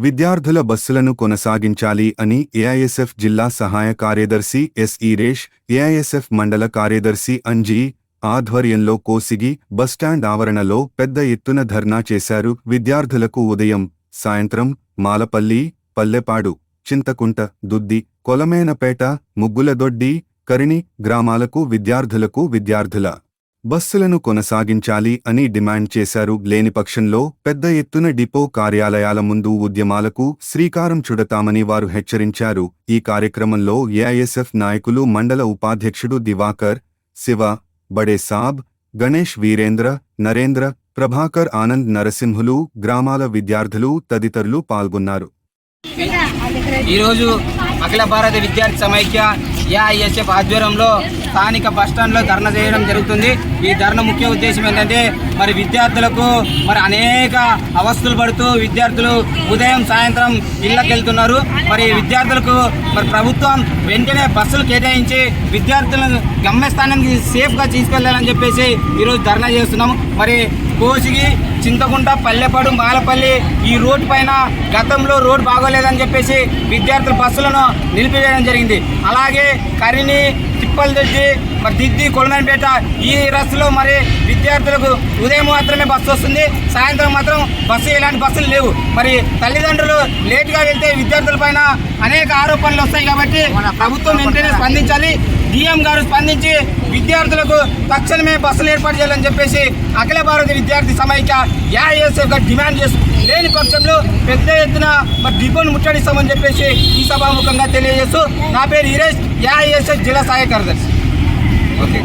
విద్యార్థుల బస్సులను కొనసాగించాలి అని ఏఐఎస్ఎఫ్ జిల్లా సహాయ కార్యదర్శి ఎస్ ఈరేష్ ఏఐఎస్ఎఫ్ మండల కార్యదర్శి అంజీ ఆధ్వర్యంలో కోసిగి బస్టాండ్ ఆవరణలో పెద్ద ఎత్తున ధర్నా చేశారు విద్యార్థులకు ఉదయం సాయంత్రం మాలపల్లి పల్లెపాడు చింతకుంట దుద్ది కొలమేనపేట ముగ్గులదొడ్డి కరిణి గ్రామాలకు విద్యార్థులకు విద్యార్థుల బస్సులను కొనసాగించాలి అని డిమాండ్ చేశారు. లేని పక్షంలో పెద్ద ఎత్తున డిపో కార్యాలయాల ముందు ఉద్యమాలకు శ్రీకారం చుడతామని వారు హెచ్చరించారు. ఈ కార్యక్రమంలో ఏఐఎస్ఎఫ్ నాయకులు మండల ఉపాధ్యక్షుడు దివాకర్ శివ బడే సాబ్ గణేష్ వీరేంద్ర నరేంద్ర ప్రభాకర్ ఆనంద్ నరసింహులు గ్రామాల విద్యార్థులు తదితరులు పాల్గొన్నారు. ఈరోజు అఖిల భారత విద్యార్థి సమైక్య ఏఐఎస్ఎఫ్ ఆధ్వర్యంలో స్థానిక బస్టాండ్లో ధర్నా చేయడం జరుగుతుంది. ఈ ధర్నా ముఖ్య ఉద్దేశం ఏంటంటే మరి విద్యార్థులకు మరి అనేక అవస్థలు పడుతూ విద్యార్థులు ఉదయం సాయంత్రం ఇళ్ళకి వెళ్తున్నారు మరి విద్యార్థులకు మరి ప్రభుత్వం వెంటనే బస్సులు కేటాయించి విద్యార్థులను గమ్యస్థానానికి సేఫ్గా తీసుకెళ్ళాలని చెప్పేసి ఈరోజు ధర్నా చేస్తున్నాం మరి కోసిగి చింతకుంట పల్లెపాడు మాలపల్లి ఈ రోడ్డు పైన గతంలో రోడ్ బాగోలేదని చెప్పేసి విద్యార్థుల బస్సులను నిలిపివేయడం జరిగింది. అలాగే కరిని తిప్పలదొడ్డి మరి దిద్ది కొలమేపేట ఈ రస్సులో మరి విద్యార్థులకు ఉదయం మాత్రమే బస్సు వస్తుంది. సాయంత్రం మాత్రం బస్సు ఇలాంటి బస్సులు లేవు. మరి తల్లిదండ్రులు లేటుగా వెళ్తే విద్యార్థుల పైన అనేక ఆరోపణలు వస్తాయి కాబట్టి ప్రభుత్వం వెంటనే స్పందించాలి. డిఎం గారు స్పందించి విద్యార్థులకు తక్షణమే బస్సులు ఏర్పాటు చేయాలని చెప్పేసి అఖిల భారత విద్యార్థి సమైక్య ఏఐఎస్ఎఫ్ డిమాండ్ చేస్తుంది లేని పక్షంలో పెద్ద ఎత్తున మరి డిపోను ముట్టడిస్తామని చెప్పేసి ఈ సభాముఖంగా తెలియజేస్తూ నా పేరు ఈరేష్ ఏఐఎస్ఎఫ్ జిల్లా సహాయ కార్యదర్శి. ఓకే.